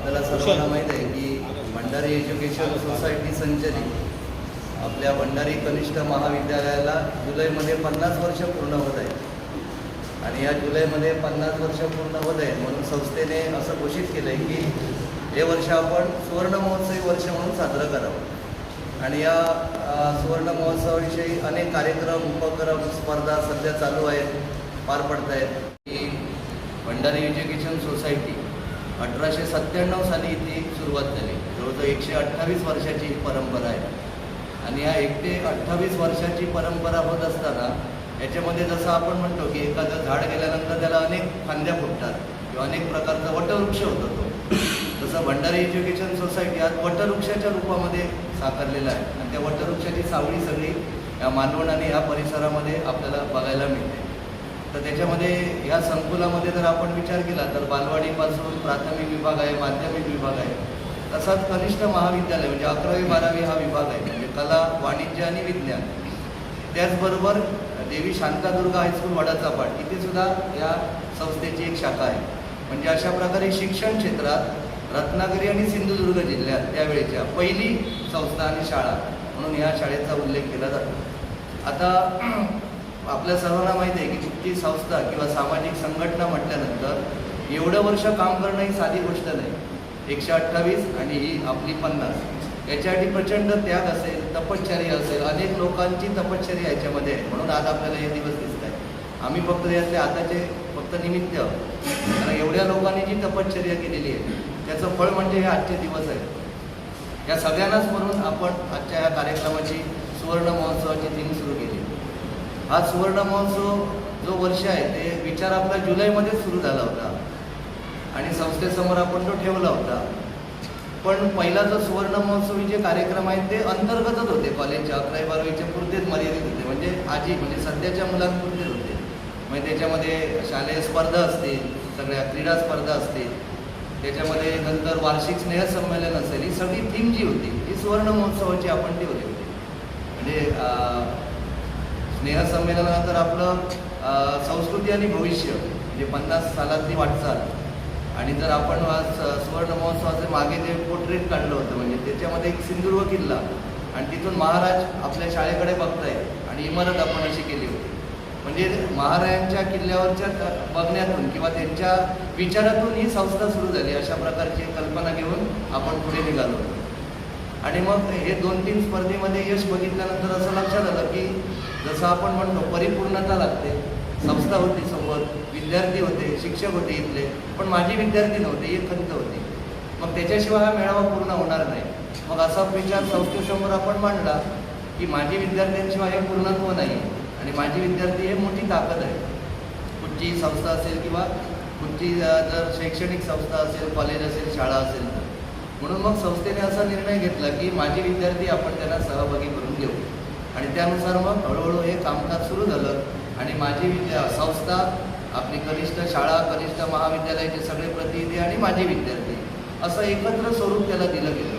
आपल्याला सर्वांना माहीत आहे की भंडारी एज्युकेशन सोसायटी संचलित आपल्या भंडारी कनिष्ठ महाविद्यालयाला जुलैमध्ये पन्नास वर्ष पूर्ण होत आहेत. आणि या जुलैमध्ये पन्नास वर्ष पूर्ण होत आहेत म्हणून संस्थेने असं घोषित केलं आहे की हे वर्ष आपण सुवर्ण महोत्सवी वर्ष म्हणून साजरं करावं. आणि या सुवर्ण महोत्सवाविषयी अनेक कार्यक्रम उपक्रम स्पर्धा सध्या चालू आहेत पार पडत आहेत की भंडारी एज्युकेशन सोसायटी अठराशे सत्त्याण्णव साली इथे सुरुवात झाली. जवळजवळ एकशे अठ्ठावीस वर्षाची ही परंपरा आहे. आणि या एक ते अठ्ठावीस वर्षाची परंपरा होत असताना याच्यामध्ये जसं आपण म्हणतो की एखादं झाड गेल्यानंतर त्याला अनेक फांद्या फुटतात किंवा अनेक प्रकारचा वटवृक्ष होतो तो जसं भंडारी एज्युकेशन सोसायटी आज वटवृक्षाच्या रूपामध्ये साकारलेला आहे. आणि त्या वटवृक्षाची सावळी सगळी या मानवण आणि ह्या परिसरामध्ये आपल्याला बघायला मिळते. तर त्याच्यामध्ये या संकुलामध्ये जर आपण विचार केला तर बालवाडीपासून प्राथमिक विभाग आहे माध्यमिक विभाग आहे तसाच कनिष्ठ महाविद्यालय म्हणजे अकरावी बारावी हा विभाग आहे म्हणजे कला वाणिज्य आणि विज्ञान. त्याचबरोबर देवी शांतादुर्गा हायस्कूल वडाचापाट इथे सुद्धा या संस्थेची एक शाखा आहे. म्हणजे अशा प्रकारे शिक्षण क्षेत्रात रत्नागिरी आणि सिंधुदुर्ग जिल्ह्यात त्यावेळेच्या पहिली संस्था आणि शाळा म्हणून या शाळेचा उल्लेख केला जातो. आता आपल्या सर्वांना माहिती आहे की कुठची संस्था किंवा सामाजिक संघटना म्हटल्यानंतर एवढं वर्ष काम करणं ही साधी गोष्ट नाही. एकशे अठ्ठावीस आणि ही आपली पन्नास. याच्यासाठी प्रचंड त्याग असेल तपश्चर्या असेल अनेक लोकांची तपश्चर्या याच्यामध्ये आहे म्हणून आज आपल्याला हे दिवस दिसत आहे आम्ही फक्त यातले आताचे फक्त निमित्त. कारण एवढ्या लोकांनी जी तपश्चर्या केलेली आहे त्याचं फळ म्हणजे हे आजचे दिवस आहेत. या सगळ्यांनाच म्हणून आपण आजच्या या कार्यक्रमाची सुवर्ण महोत्सवाची थीम सुरू केली. हा सुवर्ण महोत्सव जो वर्ष आहे ते विचार आपला जुलैमध्ये सुरू झाला होता. आणि संस्थेसमोर आपण तो ठेवला होता. पण पहिला जो सुवर्ण महोत्सवी जे कार्यक्रम आहेत ते अंतर्गतच होते. कॉलेजच्या अकरावी बारावीच्या पुरतेच मर्यादित होते. म्हणजे आजी म्हणजे सध्याच्या मुलांपुरतेच होते. म्हणजे त्याच्यामध्ये शालेय स्पर्धा असतील सगळ्या क्रीडा स्पर्धा असतील. त्याच्यामध्ये नंतर वार्षिक स्नेहसंमेलन असेल. ही सगळी थीम जी होती ही सुवर्ण महोत्सवाची आपण ठेवली होती. म्हणजे स्नेहसंमेलनानंतर आपलं संस्कृती आणि भविष्य म्हणजे पन्नास सालातली वाटचाल आणि जर आपण सुवर्ण महोत्सवाचे मागे जे पोर्ट्रेट काढलं होतं म्हणजे त्याच्यामध्ये एक सिंधुदुर्ग किल्ला आणि तिथून महाराज आपल्या शाळेकडे बघतायत आणि इमारत आपण अशी केली होती म्हणजे महाराजांच्या किल्ल्यावरच्या बघण्यातून किंवा त्यांच्या विचारातून ही संस्था सुरू झाली अशा प्रकारची कल्पना घेऊन आपण पुढे निघालो होतो. आणि मग हे दोन तीन स्पर्धेमध्ये यश बघितल्यानंतर असं लक्षात आलं की जसं आपण म्हणतो परिपूर्णता लागते. संस्था होती समोर विद्यार्थी होते शिक्षक होते इथले पण माझी विद्यार्थी नव्हते एक खंत होती. मग त्याच्याशिवाय हा मेळावा पूर्ण होणार नाही. मग असा विचार संस्थेसमोर आपण मांडला की माझी विद्यार्थ्यांशिवाय हे पूर्णत्व नाही आणि माझी विद्यार्थी हे मोठी ताकद आहे. कुठची संस्था असेल किंवा कुठची जर शैक्षणिक संस्था असेल कॉलेज असेल शाळा असेल म्हणून मग संस्थेने असा निर्णय घेतला की माझे विद्यार्थी आपण त्यांना सहभागी करून घेऊ. आणि त्यानुसार मग हळूहळू हे कामकाज सुरू झालं आणि माझी विद्या संस्था आपली कनिष्ठ शाळा कनिष्ठ महाविद्यालयाचे सगळे प्रतिनिधी आणि माझे विद्यार्थी असं एकत्र स्वरूप त्याला दिलं गेलं.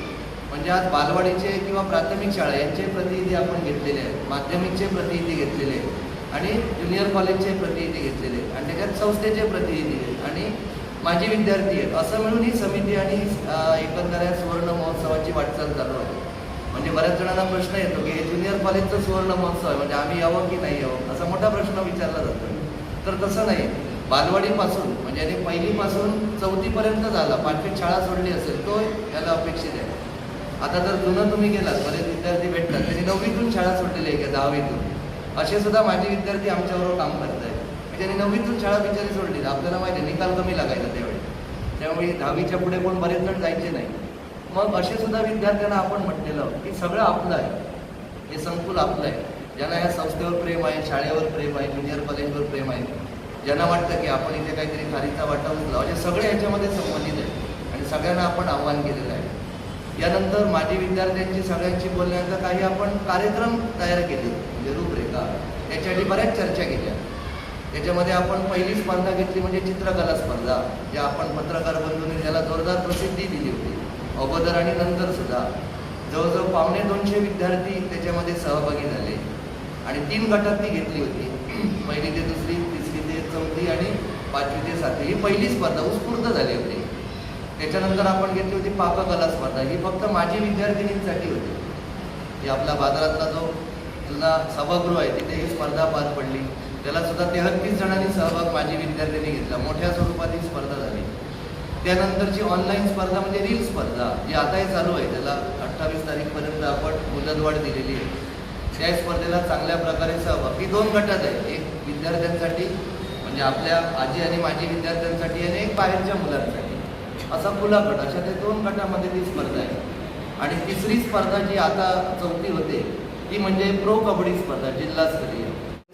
म्हणजे आज बालवाडीचे किंवा प्राथमिक शाळा यांचे प्रतिनिधी आपण घेतलेले आहेत माध्यमिकचे प्रतिनिधी घेतलेले आहेत आणि ज्युनियर कॉलेजचे प्रतिनिधी घेतलेले आणि त्याच्यात संस्थेचे प्रतिनिधी आहेत. आणि माझे विद्यार्थी आहेत. असं मिळून ही समिती आणि एकंदरीत एकंदर सुवर्ण महोत्सवाची वाटचाल चालू आहे. म्हणजे बऱ्याच जणांना प्रश्न येतो की हे ज्युनियर कॉलेजचं सुवर्ण महोत्सव आहे म्हणजे आम्ही यावं की नाही यावं? असा मोठा प्रश्न विचारला जातो. तर तसं नाही. बालवाडीपासून म्हणजे आणि पहिलीपासून चौथीपर्यंत झाला. पाचवीत शाळा सोडली असेल तो याला अपेक्षित आहे. आता जर जुनं तुम्ही गेलात बरेच विद्यार्थी भेटतात. त्यांनी नववीतून शाळा सोडलेली आहे किंवा दहावीतून. असे सुद्धा माझे विद्यार्थी आमच्याबरोबर काम करत आहेत त्यांनी नववीतून शाळा बिचारी सोडली. आपल्याला माहिती आहे निकाल कमी लागायचा त्यावेळी. त्यामुळे दहावीच्या पुढे कोण बरेच जण जायचे नाही. मग असे सुद्धा विद्यार्थ्यांना आपण म्हटलेलं की सगळं आपलं आहे. हे संकुल आपलं आहे. ज्यांना या संस्थेवर प्रेम आहे शाळेवर प्रेम आहे ज्युनियर कॉलेजवर प्रेम आहे ज्यांना वाटतं की आपण इथे काहीतरी खारीचा वाटा उचला म्हणजे सगळे याच्यामध्ये संबंधित आहे आणि सगळ्यांना आपण आव्हान केलेलं आहे. यानंतर माजी विद्यार्थ्यांची सगळ्यांची बोलण्याचा काही आपण कार्यक्रम तयार केले म्हणजे रूपरेखा. त्याच्यासाठी बऱ्याच चर्चा केल्या. त्याच्यामध्ये आपण पहिली स्पर्धा घेतली म्हणजे चित्रकला स्पर्धा ज्या आपण पत्रकार बंधूंनी ज्याला जोरदार प्रसिद्धी दिली होती. अगोदर आणि नंतर सुद्धा. जवळजवळ पावणे दोनशे विद्यार्थी त्याच्यामध्ये सहभागी झाले. आणि तीन गटात ती घेतली होती. पहिली ते दुसरी तिसरी ते चौथी आणि पाचवी ते सातवी. ही पहिली स्पर्धा उत्स्फूर्त झाली होती. त्याच्यानंतर आपण घेतली होती पाककला स्पर्धा. ही फक्त माजी विद्यार्थिनींसाठी होती. की आपला बाजारातला जो जुना सभागृह आहे तिथे ही स्पर्धा पार पडली. त्याला सुद्धा तेहतीस जणांनी सहभाग माजी विद्यार्थ्यांनी घेतला. मोठ्या स्वरूपात ही स्पर्धा झाली. त्यानंतरची ऑनलाईन स्पर्धा म्हणजे रील स्पर्धा. जी आताही चालू आहे. त्याला अठ्ठावीस तारीखपर्यंत आपण मुदतवाढ दिलेली आहे. त्या स्पर्धेला चांगल्या प्रकारे सहभाग. ही दोन गटात आहे एक विद्यार्थ्यांसाठी म्हणजे आपल्या आजी आणि माजी विद्यार्थ्यांसाठी आणि एक बाहेरच्या मुलांसाठी. असा खुला गट. अशा ते दोन गटामध्ये ती स्पर्धा आहे. आणि तिसरी स्पर्धा जी आता चौथी होते ती म्हणजे प्रो कबड्डी स्पर्धा. जिल्हास्तरीय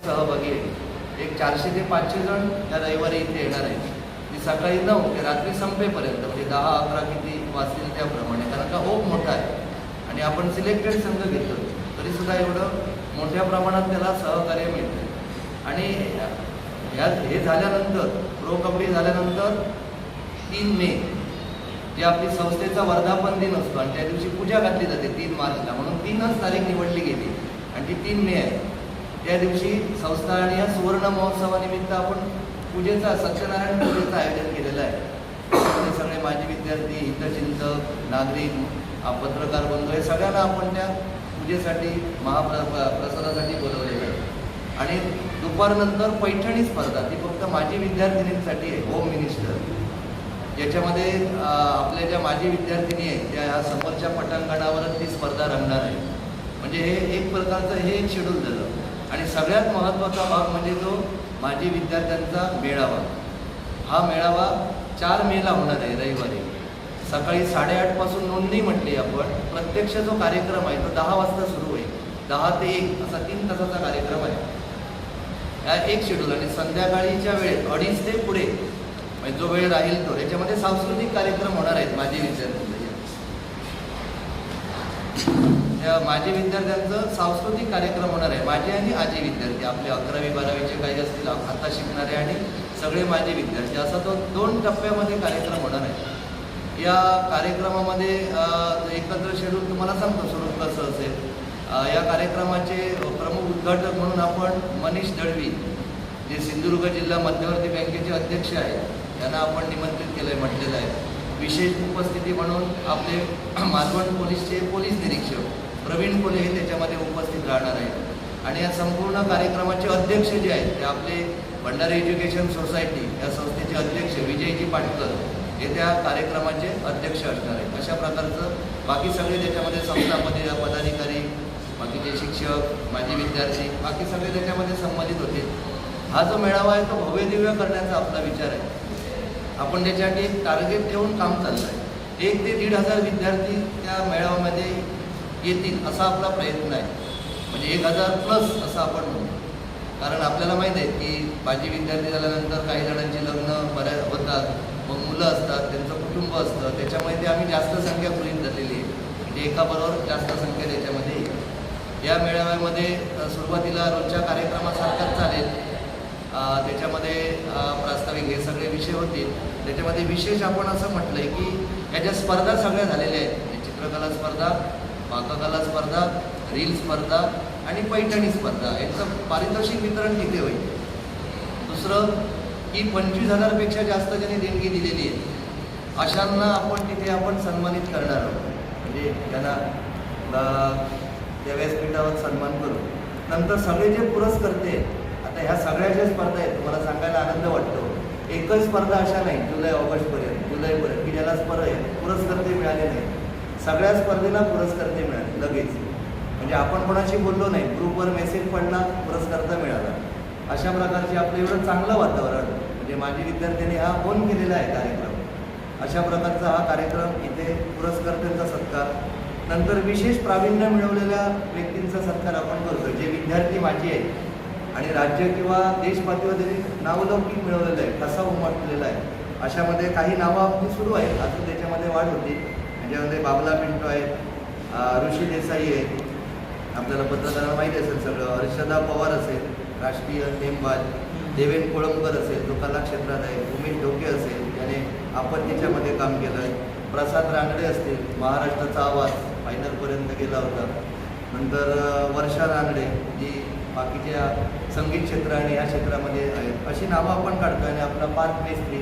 सहभागी आहे. एक चारशे ते पाचशे जण या रविवारी इथे येणार आहेत. ती सकाळी नऊ ते रात्री संपेपर्यंत म्हणजे दहा अकरा किती वाजतील त्याप्रमाणे कारण का ओप मोठा आहे. आणि आपण सिलेक्टेड संघ घेतो तरी सुद्धा एवढं मोठ्या प्रमाणात त्याला सहकार्य मिळतं आणि ह्या हे झाल्यानंतर प्रो कबड्डी झाल्यानंतर तीन मे जे आपली संस्थेचा वर्धापन दिन असतो आणि त्या दिवशी पूजा घातली जाते तीन मार्चला म्हणून तीनच तारीख निवडली गेली. आणि ती तीन मे आहे. त्या दिवशी संस्था आणि या सुवर्ण महोत्सवानिमित्त आपण पूजेचा सत्यनारायण पूजेचं आयोजन केलेलं आहे. त्यामध्ये सगळे माजी विद्यार्थी हितचिंतक नागरिक पत्रकार बंधू हे सगळ्यांना आपण त्या पूजेसाठी महाप्र प्रसादासाठी बोलवलेलं आहे. आणि दुपारनंतर पैठणी स्पर्धा ती फक्त माजी विद्यार्थिनींसाठी आहे होम मिनिस्टर याच्यामध्ये आपल्या ज्या माजी विद्यार्थिनी आहेत त्या ह्या समोरच्या पटांगणावरच ती स्पर्धा रंगणार आहे. म्हणजे हे एक प्रकारचं हे एक शेड्यूल झालं. आणि सगळ्यात महत्त्वाचा भाग म्हणजे जो माजी विद्यार्थ्यांचा मेळावा. हा मेळावा चार मेला होणार आहे रविवारी. सकाळी साडेआठपासून नोंदणी म्हटली आपण. प्रत्यक्ष जो कार्यक्रम आहे तो दहा वाजता सुरू होईल. दहा ते एक असा तीन तासाचा कार्यक्रम आहे. हा एक शेड्यूल आणि संध्याकाळीच्या वेळेत अडीच ते पुढे म्हणजे जो वेळ राहील तो याच्यामध्ये सांस्कृतिक कार्यक्रम होणार आहेत माजी विद्यार्थ्यांचे. त्या माजी विद्यार्थ्यांचं सांस्कृतिक कार्यक्रम होणार आहे. माजी आणि आजी विद्यार्थी आपले अकरावी बारावीचे काही असतील आता शिकणारे आणि सगळे माजी विद्यार्थी. असा तो दोन टप्प्यामध्ये कार्यक्रम होणार आहे. या कार्यक्रमामध्ये एकत्र शेड्यूल तुम्हाला सांगतो स्वरूप कसं असेल. या कार्यक्रमाचे प्रमुख उद्घाटक म्हणून आपण मनीष दळवी जे सिंधुदुर्ग जिल्हा मध्यवर्ती बँकेचे अध्यक्ष आहेत त्यांना आपण निमंत्रित केलं आहे म्हटलेलं आहे. विशेष उपस्थिती म्हणून आपले मालवण पोलीसचे पोलीस निरीक्षक प्रवीण कोले हे त्याच्यामध्ये उपस्थित राहणार आहेत. आणि या संपूर्ण कार्यक्रमाचे अध्यक्ष जे आहेत ते आपले भंडारी एज्युकेशन सोसायटी या संस्थेचे अध्यक्ष विजयजी पाटकर हे त्या कार्यक्रमाचे अध्यक्ष असणार आहेत. अशा प्रकारचं बाकी सगळे त्याच्यामध्ये संस्थापती पदाधिकारी बाकीचे शिक्षक माजी विद्यार्थी बाकी सगळे त्याच्यामध्ये संबंधित होते. हा जो मेळावा आहे तो भव्यदिव्य करण्याचा आपला विचार आहे. आपण त्याच्यासाठी टार्गेट ठेवून काम चाललं आहे एक ते दीड हजार विद्यार्थी त्या मेळाव्यामध्ये येतील असा आपला प्रयत्न आहे. म्हणजे एक हजार प्लस असं आपण म्हणतो कारण आपल्याला माहीत आहे की माजी विद्यार्थी झाल्यानंतर काही जणांची लग्न बऱ्या होतात. मग मुलं असतात त्यांचं कुटुंब असतं. त्याच्यामुळे ते आम्ही जास्त संख्या गृहित धरलेली आहे. म्हणजे एकाबरोबर जास्त संख्या त्याच्यामध्ये या मेळाव्यामध्ये सुरुवातीला रोजच्या कार्यक्रमासारखाच चालेल. त्याच्यामध्ये प्रास्ताविक हे सगळे विषय होतील. त्याच्यामध्ये विशेष आपण असं म्हटलं आहे की याच्या स्पर्धा सगळ्या झालेल्या आहेत म्हणजे चित्रकला स्पर्धा पाककला स्पर्धा रील स्पर्धा आणि पैठणी स्पर्धा. याचं पारितोषिक वितरण तिथे होईल. दुसरं की पंचवीस हजारपेक्षा जास्त ज्यांनी देणगी दिलेली आहे अशांना आपण तिथे आपण सन्मानित करणार आहोत. म्हणजे त्यांना त्या व्यासपीठावर सन्मान करू नंतर सगळे जे पुरस्कर्ते आता ह्या सगळ्या ज्या स्पर्धा आहेत तुम्हाला सांगायला आनंद वाटतो. एकच स्पर्धा अशा नाही जुलै ऑगस्टपर्यंत जुलैपर्यंत की ज्याला स्पर्धा पुरस्कर्ते मिळाले नाही सगळ्या स्पर्धेला पुरस्कर्ते मिळाले लगेच. म्हणजे आपण कोणाशी बोललो नाही ग्रुपवर मेसेज पडला पुरस्कर्ता मिळाला. अशा प्रकारचे आपलं एवढं चांगलं वातावरण म्हणजे माझी विद्यार्थ्यांनी हा फोन केलेला आहे कार्यक्रम. अशा प्रकारचा हा कार्यक्रम इथे पुरस्कर्त्यांचा सत्कार नंतर विशेष प्रावीण्य मिळवलेल्या व्यक्तींचा सत्कार आपण करतो जे विद्यार्थी माझे आहेत. आणि राज्य किंवा देशपातळीवर त्यांनी नावलौकिक मिळवलेलं आहे ठसा उमटलेला आहे. अशामध्ये काही नावं आपली सुरू आहेत अजून त्याच्यामध्ये वाढ होती. त्याच्यामध्ये बाबला पिंटो आहेत ऋषी देसाई आहेत. आपल्याला पत्रकारांना माहिती असेल सगळं. हर्षदा पवार असेल राष्ट्रीय नेमबाज. देवेन कोळंबकर असेल जो कला क्षेत्रात आहे उमेश ढोके असेल त्याने आपत्तीच्यामध्ये काम केलं आहे प्रसाद रांगडे असतील महाराष्ट्राचा आवाज फायनलपर्यंत गेला होता. नंतर वर्षा रांगडे जी बाकीच्या संगीत क्षेत्र आणि या क्षेत्रामध्ये आहेत. अशी नावं आपण काढतो आणि आपला पार्क मेस्त्री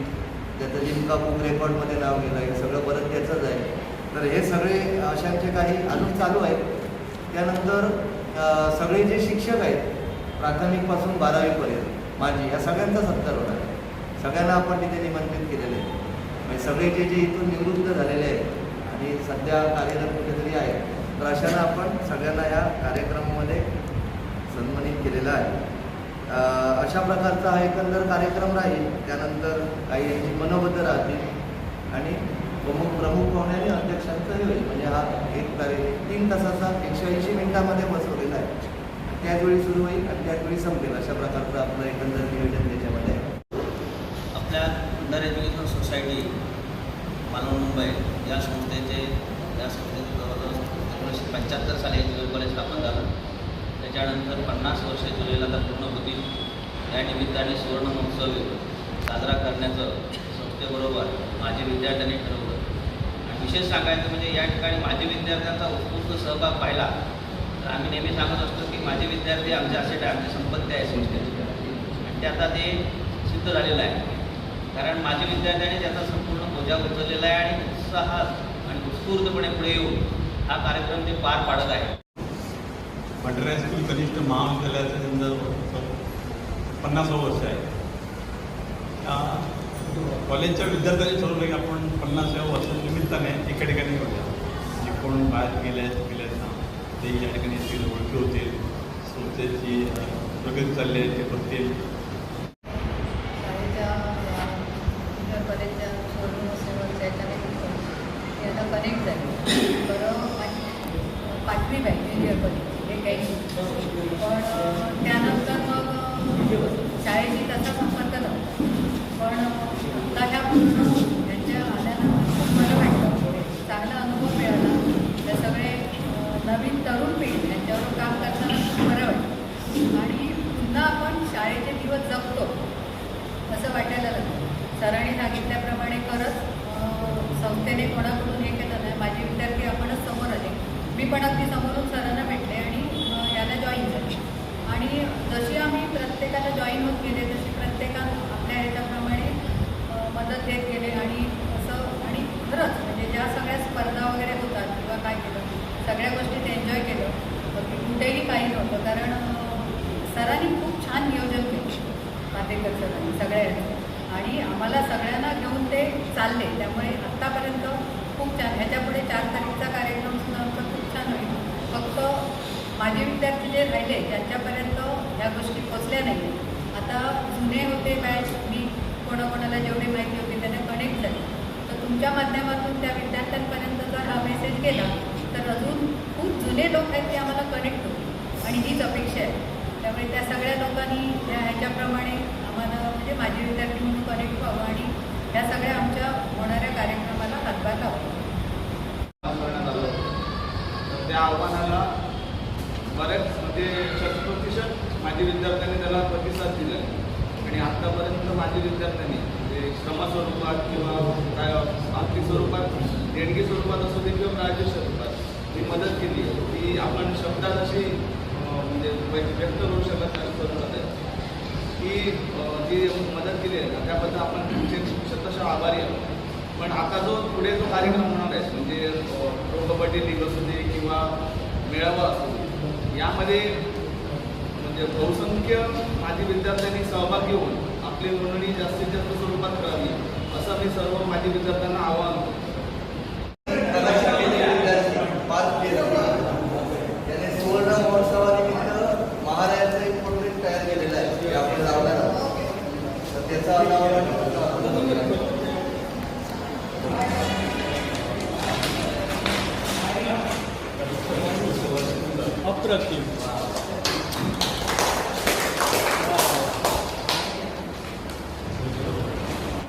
त्याचं लिमका बुक रेकॉर्डमध्ये नाव गेलं आहे सगळं परत त्याचंच आहे. तर हे सगळे अशांचे काही अजून चालू आहेत. त्यानंतर सगळे जे शिक्षक आहेत प्राथमिकपासून बारावीपर्यंत माझी या सगळ्यांचा सत्कार होणार आहे. सगळ्यांना आपण तिथे निमंत्रित केलेले आहे म्हणजे सगळे जे जे इथून निवृत्त झालेले आहेत आणि सध्या कार्यरत कुठेतरी आहेत तर अशांना आपण सगळ्यांना या कार्यक्रमामध्ये सन्मानित केलेला आहे. अशा प्रकारचा हा एकंदर कार्यक्रम राहील. त्यानंतर काही यांची मनोबद्ध राहतील आणि प्रमुख प्रमुख पाहुण्याने अध्यक्षांचं हे होईल म्हणजे हा एक तारीख तीन तासाचा एकशे ऐंशी मिनिटामध्ये बसवलेला आहे. त्याच वेळी सुरू होईल आणि त्याचवेळी संपेल अशा प्रकारचं आपलं एकंदर नियोजन त्याच्यामध्ये आहे. आपल्या अंडर एज्युकेशन सोसायटी मानव मुंबई या संस्थेचे या संस्थेचे जवळजवळ एकोणीसशे पंच्याहत्तर साली एज्युकेशन कॉलेज स्थापन झालं. त्याच्यानंतर पन्नास वर्ष जुलैला तर पूर्ण होतील या निमित्ताने सुवर्ण महोत्सव साजरा करण्याचं संस्थेबरोबर माझे विद्यार्थ्यांनी ठरवलं. विशेष सांगायचं म्हणजे या ठिकाणी माझे विद्यार्थ्यांचा उत्स्फूर्त सहभाग पाहिला. तर आम्ही नेहमी सांगत असतो की माझे विद्यार्थी आमचे असेट आहे आमची संपत्ती आहे संस्थेची आणि ते आता ते सिद्ध झालेलं आहे. कारण माझ्या विद्यार्थ्यांनी त्याचा संपूर्ण बोजा उचललेला आहे आणि उत्साहात आणि उत्स्फूर्तपणे पुढे येऊन हा कार्यक्रम ते पार पाडत आहे. भंडारा स्कूल कनिष्ठ महाविद्यालयाचं त्यांचं पन्नासावं वर्ष आहे. कॉलेजच्या विद्यार्थ्यांनी ठरवलं की आपण पन्नासाव्या वर्षानिमित्ताने एका ठिकाणी होत्या जे कोण बाहेर गेले आहेत गेले आहेत ना ते या ठिकाणी ओळखी होतील. संस्थेची प्रगती चालली आहे ते बघतील शाळेच्या इंटर कॉलेजच्या सुवर्णमहोत्सवाच्या याच्याने ते आता कनेक्ट झाले बरं माझी पाचवी बॅच ज्युनियर कॉलेज हे काही पण अं, त्यानंतर मग अं, शाळेशी तसा संपर्क नव्हता पण आता ह्या पूर्ण यांच्या आल्यानंतर खूप बरं वाटलं चांगला अनुभव मिळाला त्या सगळे अं, नवीन तरुण पिढी यांच्यावर काम करताना खूप बरं वाटलं आणि पुन्हा आपण शाळेचे दिवस जगतो. असं वाटायला लागलं. सरांनी सांगितल्याप्रमाणे खरंच संस्थेने कोणाकडून हे केलं नाही. माझे विद्यार्थी आपणच समोर आले. मी पण अगदी समोरून सरांना भेटले आणि याला जॉईन झाले. आणि जशी आम्ही प्रत्येकाला जॉईन होत गेले तशी प्रत्येकानं आपल्या ह्याच्याप्रमाणे मदत देत गेले. आणि असं आणि खरंच म्हणजे ज्या सगळ्या स्पर्धा वगैरे होतात किंवा काय केलं सगळ्या गोष्टीत एन्जॉय केलं कुठेही काही नव्हतं. कारण सरांनी खूप छान नियोजन केलं. मातेकर सरांनी सगळ्या आणि आम्हाला सगळ्यांना घेऊन ते चालले. त्यामुळे आत्तापर्यंत खूप छान. ह्याच्यापुढे चार तारीखचा कार्यक्रम सुद्धा आमचा खूप छान होईल. फक्त माझे विद्यार्थी जे राहिले त्यांच्यापर्यंत ह्या गोष्टी पोचल्या नाही आता जुने होते बॅच मी कोणाकोणाला जेवढी माहिती होती त्याने कनेक्ट झाली. तर तुमच्या माध्यमातून त्या विद्यार्थ्यांपर्यंत जर हा मेसेज गेला तर अजून खूप जुने लोक आहेत ते आम्हाला कनेक्ट होतील. आणि हीच अपेक्षा आहे. त्यामुळे त्या सगळ्या लोकांनी त्या ह्याच्याप्रमाणे आम्हाला म्हणजे माझे विद्यार्थी म्हणून कनेक्ट व्हावं आणि ह्या सगळ्या आमच्या होणाऱ्या कार्यक्रमाला हातभार लावतो करण्यात आलं तर त्या आव्हानाला बऱ्याच म्हणजे शतप्रतिशत माझे विद्यार्थ्यांनी त्याला प्रतिसाद दिला आणि आत्तापर्यंत माझे विद्यार्थ्यांनी म्हणजे श्रमस्वरूपात किंवा काय आर्थिक स्वरूपात देणगी स्वरूपात असू दे किंवा प्रायोजिक स्वरूपात ही मदत केली ती आपण शब्दात अशी अं, म्हणजे व्यक्त व्यक्त शकत नाही स्वरूपात की जी मदत केली आहे ना त्याबद्दल आपण तुमचे शतशः आभारी आहोत. पण आता जो पुढे जो कार्यक्रम होणार आहे म्हणजे प्रो कबड्डी लीग असू दे किंवा मेळावा असू दे यामध्ये म्हणजे बहुसंख्य माझी विद्यार्थ्यांनी सहभाग घेऊन आपली नोंदणी जास्तीत जास्त स्वरूपात करावी असं मी सर्व माझी विद्यार्थ्यांना आवाहन करतो.